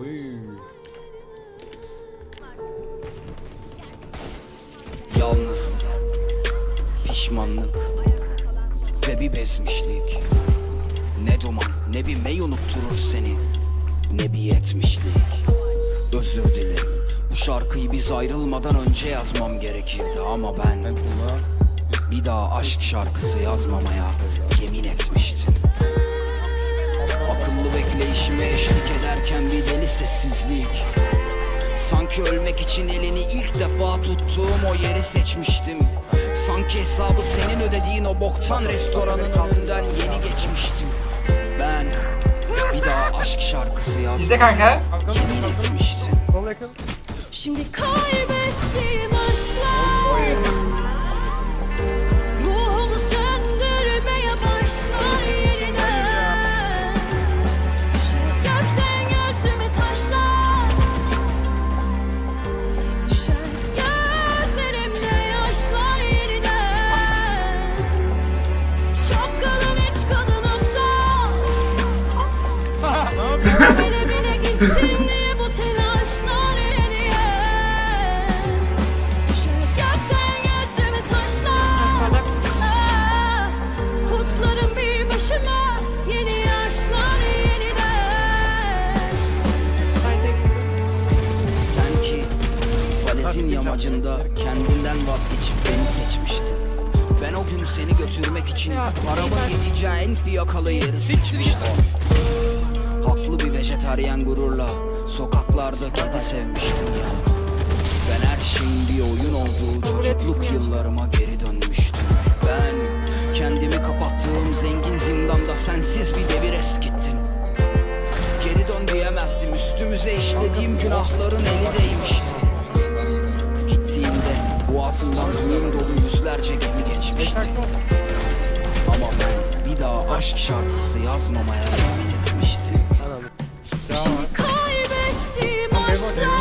Oy. Yalnızlık, pişmanlık ve bir bezmişlik. Ne duman ne bir mey unutturur seni ne bir yetmişlik. Özür dilerim bu şarkıyı biz ayrılmadan önce yazmam gerekirdi ama ben bir daha aşk şarkısı yazmamaya yemin etmiştim. Akıllı bekleyişime eşlik ederken bir deli sessizlik. Sanki ölmek için elini ilk defa tuttuğum o yeri seçmiştim. Sanki hesabı senin ödediğin o boktan restoranın önünden yeni geçmiştim. Ben bir daha aşk şarkısı İzle yazmam kanka. yemin etmiştim. Şimdi kaybettiğim aşklar falezin yamacında kendinden vazgeçip beni seçmiştin. Ben o gün seni götürmek için paramın yeteceği en fiyakalı yeri seçmiştim. Vejetaryen gururla sokaklarda kedi sevmiştim ya. Ben her şeyin bir oyun olduğu çocukluk yıllarıma geri dönmüştüm. Ben kendimi kapattığım zengin zindanda sensiz bir devir eskittim. Geri dön diyemezdim üstümüze işlediğim günahların eli değmişti Gittiğimde boğazımdan duyum dolu yüzlerce gemi geçmişti Ama ben bir daha aşk şarkısı yazmamaya yemin kaybettiğim